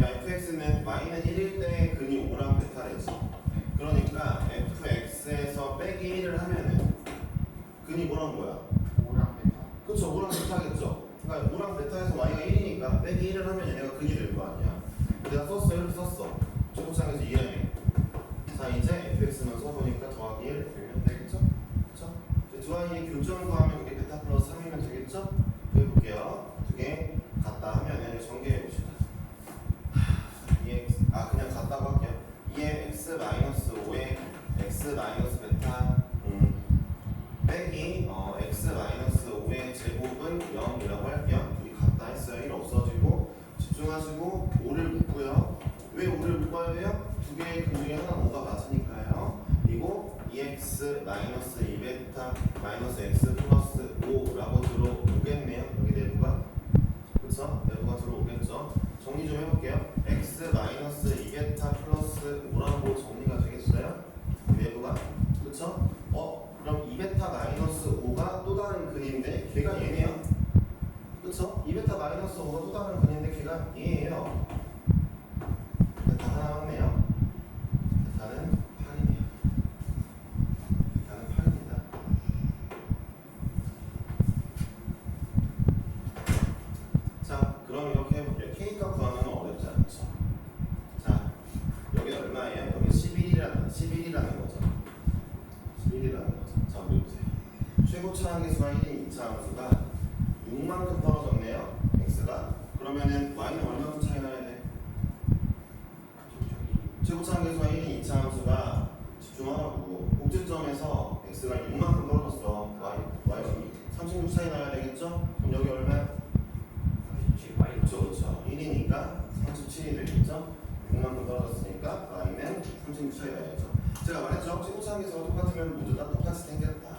야 fx는 y는 1일 때 근이 5랑 베타랬지 그러니까 fx에서 빼기 1을 하면은 근이 뭐란 거야? 5랑 베타 그쵸 5랑 베타겠죠 그러니까 5랑 베타에서 y가 1이니까 빼기 1을 하면 얘네가 근이 될 거 아니야 내가 썼어 이렇게 썼어 초고창에서 이해해 자 이제 fx는 써보니까 더하기 1 되면 되겠죠? 그쵸? 두 아이의 교점 구하면 이게 베타 플러스 3이면 되겠죠? 해볼게요 두 개 같다 하면은 전개해 봅시다 2x 아 그냥 같다고 할게요 2의 x 마이너스 5의 x 마이너스 베타 음, 빼기 어, x 마이너스 5의 제곱은 0이라고 할게요 둘이 같다 했어요. 1 없어지고 집중하시고 5를 묶고요. 왜 5를 묶어야 돼요? 두 개의 근 중에 하나는 5가 맞으니까요. 그리고 2x 마이너스 2베타 마이너스 x 플러스 5라고 들어오겠네요. 여기 내부가 5라고 정리가 되겠어요? 내부가 그쵸? 어? 그럼 2베타 마이너스 5가 또 다른 근인데 걔가 얘네요 그쵸? 2베타 마이너스 5가 또 다른 근인데 걔가 얘예요 베타 하나 왔네요 베타는 8이네요 베타는 8입니다 자 그럼 이렇게 해볼게요 K값 구하는 건 어렵지 않죠 자 여기 얼마예요? 여기 11이라는 11이라는 거죠 11이라는 거죠 자 우리 보세요 최고 차항계수가 1인 2차 함수가 6만큼 떨어졌네요 x가. 그러면은 y는 얼마큼 차이 나야 돼? 최고 차항계수가 1인 2차 함수가 집중하라고 꼭지점에서 x가 6만큼 떨어졌어. y, y가 36 차이 나야 되겠죠? 그럼 여기 얼마야? 37 y. 그렇죠 그렇죠 1이니까 37이 되겠죠? 6만큼 떨어졌으니까 y는 36 차이 나야죠. 제가 말했죠? 최고 차항계수가 똑같으면 모두 다 똑같이 생겼다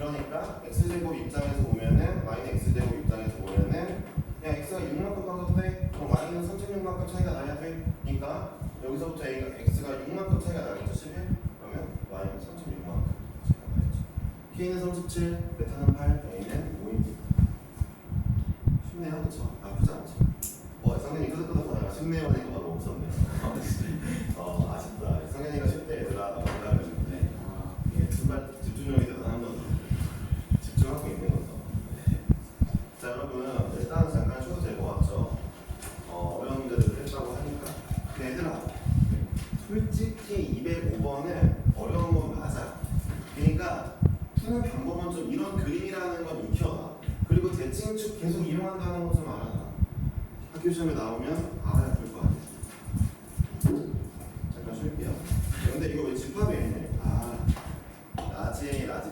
그러니까 x제곱 입장에서 보면은 y는 x제곱 입장에서 보면은 야 x가 6만큼 떨어졌대 그럼 y는 36만큼 차이가 나야 돼 그러니까 여기서부터 x가 6만큼 차이가 나겠죠 11 그러면 y는 36만큼 차이가 나겠죠 k는 37 베타는 8 a는 5입니다 쉽네요, 그렇죠? 아프지 않죠? 어, 상현이 끄덕끄덕하다가 쉽네요 없었네요. 솔직히 205번은 어려운 건 맞아. 그러니까 푸는 방법은 좀 이런 그림이라는 건 익혀라. 그리고 대칭축 계속 이용한다는 것좀 알아라. 학교 시험에 나오면 알아야 될 것 같아. 잠깐 쉴게요. 근데 이거 왜 집합에 있네? 아, 라지, 라지